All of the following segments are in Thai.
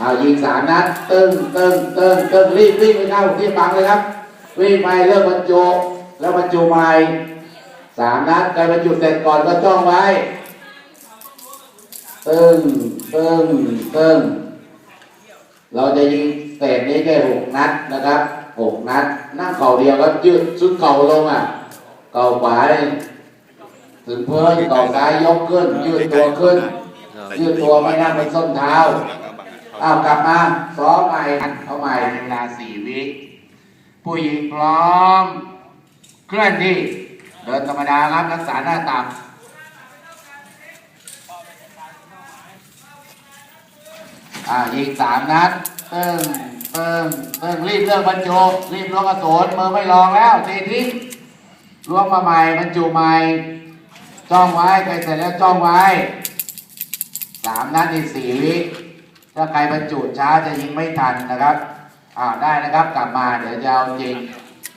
เอายิงสามนัดตึ้งตึ้งตึ้งตึ้งรีบวิ่งไปเข้าที่บังเลยครับ วิ่งไปเริ่มบรรจุแล้วบรรจุใหม่สามนัดใครบรรจุเสร็จก่อนก็จ้องไว้ตึ้งตึ้งตึ้งเราจะยิงเศษนี้แค่หกนัดนะครับหกนัด นั่งเข่าเดียวก็ยืดชุดเข่าลงอะ เข่าขวาเนี่ยถึงเพื่อนเข่าซ้ายยกขึ้น ยืดตัวขึ้น ยืดตัวไม่นั่งเป็นส้นเท้า อ้าวกลับมาซ้อมใหม่เอาใหม่เวลาสี่วิผู้หญิงพร้อม เคลื่อนที่ เดินธรรมดาครับรักษาหน้าต่ำอ่ายิงสามนัดเติ้งเติ้งเติ้งรีบเลิกบรรจุรีบล้วงกระสุนมือไม่รองแล้วเททิ้งล้วงมาใหม่บรรจุใหม่ จ้องไว้ใครเสร็จแล้วจ้องไว้สามนัดอีกสี่วิ ถ้าใครบรรจุช้าจะยิงไม่ทันนะครับอ่าได้นะครับกลับมาเดี๋ยวจะเอาจริง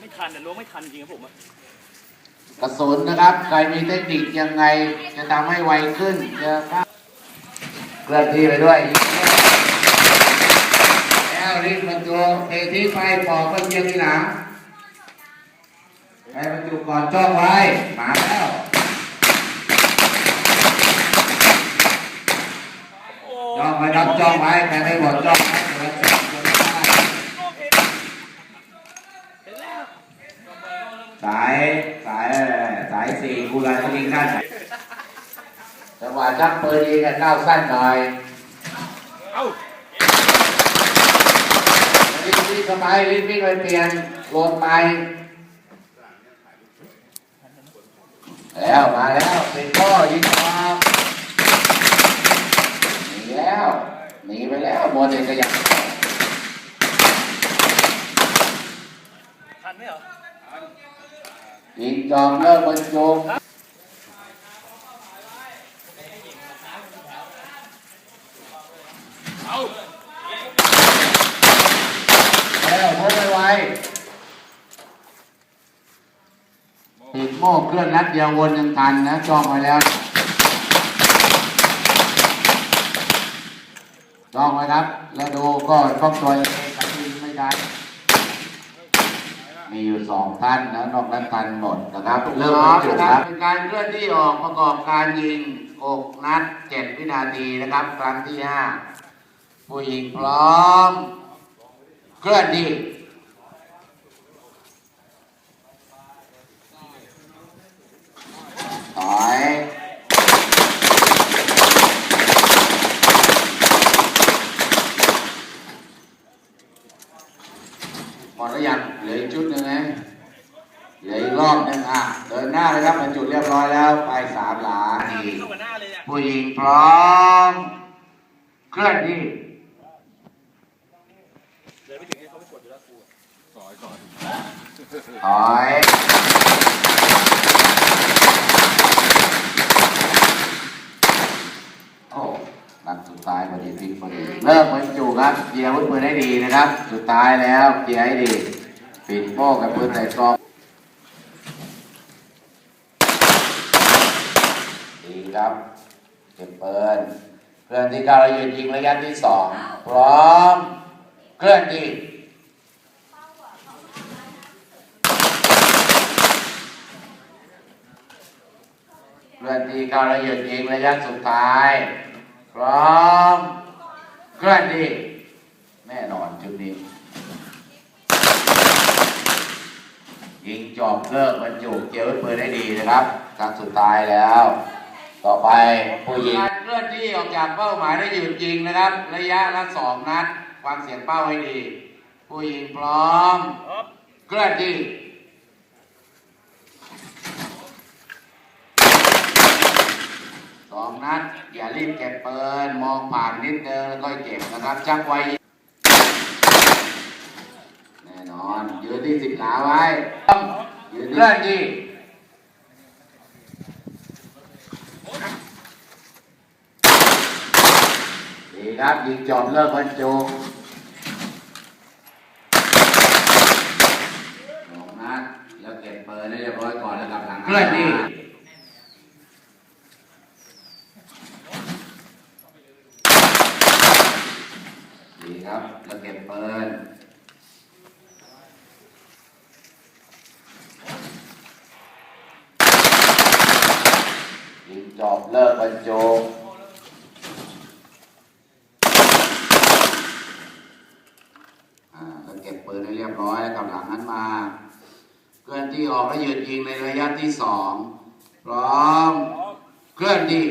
ไม่ทันแต่ล้วงไม่ทันจริงครับผมอะกระสุนนะครับ ใครมีเทคนิคยังไงจะทำให้ไวขึ้นจะเคลื่อนที่ไปด้วยยิงแล้วรีบบรรจุเทที่ไฟปอกก็เยียงทีหลังใครบรรจุก่อนจ้องไว้ มาแล้ว โอ้ จ้องไว้ครับจ้องไว้ใครไม่หมดจ้องสายสายสายสี่กูรันยิงด้นไหนจังหวะชักปืนยิงกันก้าวสั้นหน่อยเอารีบวิ่งเข้าไปรีบวิ่งไปเปลี่ยนโลดไปแล้วมาแล้วเป็นพ่อยิงออก แล้วหนีไปแล้วโมเดลขยับทันไหมเหรอยิงจอมเลิกบรรจุเอ้าแล้วพกไปไวติดโม่เคลื่อนนัดเดียววนยังทันนะจองไว้แล้ว จองไว้ครับ แล้วดูก็ป้องตัวเองครับที่ไม่ได้ มีอยู่สองท่านนะนอกนั้นทันหมดนะครับ เริ่มบรรจุครับเป็นการเคลื่อนที่ออกประกอบการยิงอกนัดเจ็ดวินาทีนะครับ ครั้งที่ห้าผู้หญิงพร้อม เคลื่อนที่ถอยหมดแล้วยังเหลืออีกชุดหนึ่งนะเหลืออีกรอบหนึงอะ เดิ นหน้าเลยครับบรรจุเรียบร้อยแล้วไปสามหลาทีเข้ากับหน้าเลยอะผู้หญิงพร้อม เคลื่อนที่เดินไปถึงนี่เขาไม่กดอยู่แล้วกูถอยโอ้นัดสุดท้ายพอดีพลิกพอดีเริ่มบรรจุครับเกียร์อาวุธปืนให้ดีนะครับ สุดท้ายแล้วเกียร์ให้ดีปิดโม่กับปืนใส่กรอง ดีครับ เก็บเปืนเคลื่อนที่การยืนยิงระยะที่สองพร้อม เคลื่อนที่เคลื่อนที่เข้าระยะยิงระยะสุดท้าย พร้อม เคลื่อนที่แน่นอนจุดนี้ยิงจอบเลิกบรรจุเกี่ยวปืนให้ดีนะครับครั้งสุดท้ายแล้ว ต่อไปผู้ยิงเคลื่อนที่ออกจากเป้าหมายได้หยุดยิงนะครับ ระยะละสองนัดวางเสียงเป้าให้ดี ผู้ยิงพร้อม เคลื่อนที่สองนัดอย่ารีบเก็บปืนมองผ่านนิดเดินแล้วก็เก็บนะครับจักไว้แน่นอนยืนที่สิบหลาไว้ยืนเคลื่อนที่ ดีครับยิงจอบเลิกบรรจุสองนัดแล้วเก็บปืนให้เรียบร้อยก่อนแล้วกลับหลังเคลื่อนที่ดีครับแล้วเก็บปืนยิงจอบเลิกบรรจงอ่าแล้ว เก็บปืนให้เรียบร้อยแล้วกำลังนั้นมา เคลื่อนที่ออกแล้วยืนยิงในระยะที่สองพร้อมเคลื่อนที่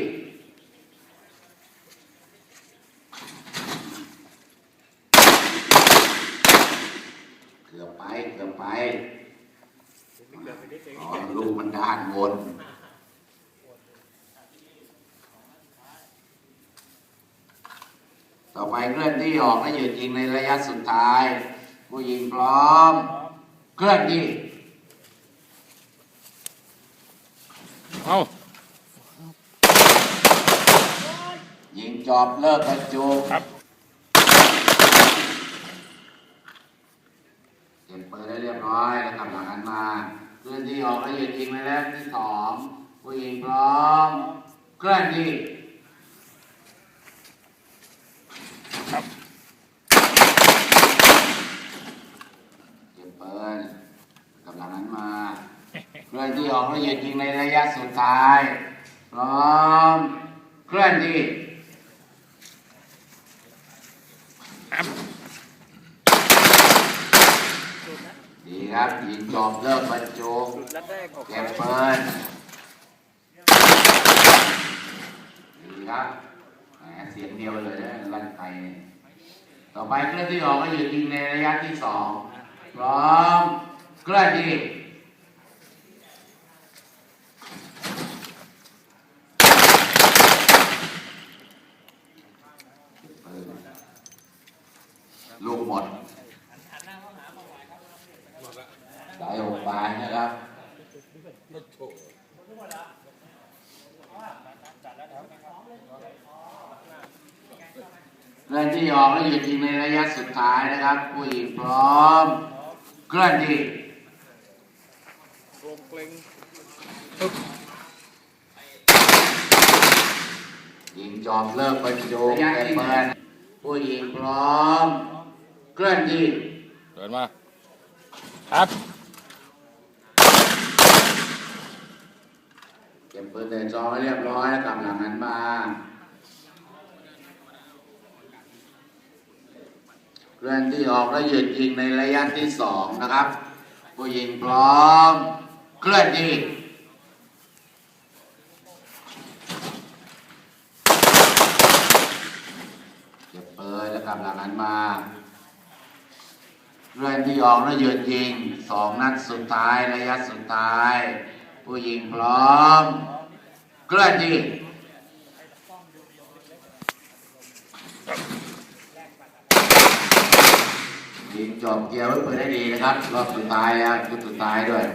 เกือบไปเกือบไปอ๋อลูกมันด้านบนต่อไปเคลื่อนที่ออกและหยุดยิงในระยะสุดท้าย ผู้ยิงพร้อม เคลื่อนที่เอายิงจอบเลิกบรรจุครับเก็บปืนได้เรียบร้อยแล้วกำลังหันมาเคลื่อนที่ออกและหยุดยิงในระยะที่สองผู้ยิงพร้อม เคลื่อนที่ ครับ เก็บปืนกำลังนั้นมา เค ลื่อนที่ออกแล้วหยุดยิงในระยะสุดท้ายพร้อมเคลื่อนที่ดีครับยิงจอบเลิกบรรจุเก็บปืนดีครับเสียงเดียวเลยนะลั่นไกต่อไปเคลื่อนที่ออกก็หยุดยิงในระยะที่สองพร้อมเคลื่อนที่ ลูกหมดสายหกบานนะครับ เค ลื่อนที่ออกแล้วหยุดยิงในระยะสุดท้ายนะครับผู้หญิงพร้อมเคลื่อนที่โรงเกรงยิงจอบเลิกบรรจุแกเปิดผู้หญิงพร้อมเคลื่อนที่เดินมาครับเก็บปืนในจอให้เรียบร้อยแล้วกำลังนั้นมา เคลื่อนที่ออกแล้วหยุดยิงในระยะที่สองนะครับ ผู้หญิงพร้อม เคลื่อนที่เก็บปืนแล้วกำลังนั้นมาเคลื่อนที่ออกแล้วหยุดยิงสองนัดสุดท้ายระยะสุดท้าย ผู้หญิงพร้อม เคลื่อนที่ยิง งจอมเกียร์รถมือได้ดีนะครับ รอบสุดท้ายแล้วจุดสุดท้ายด้วย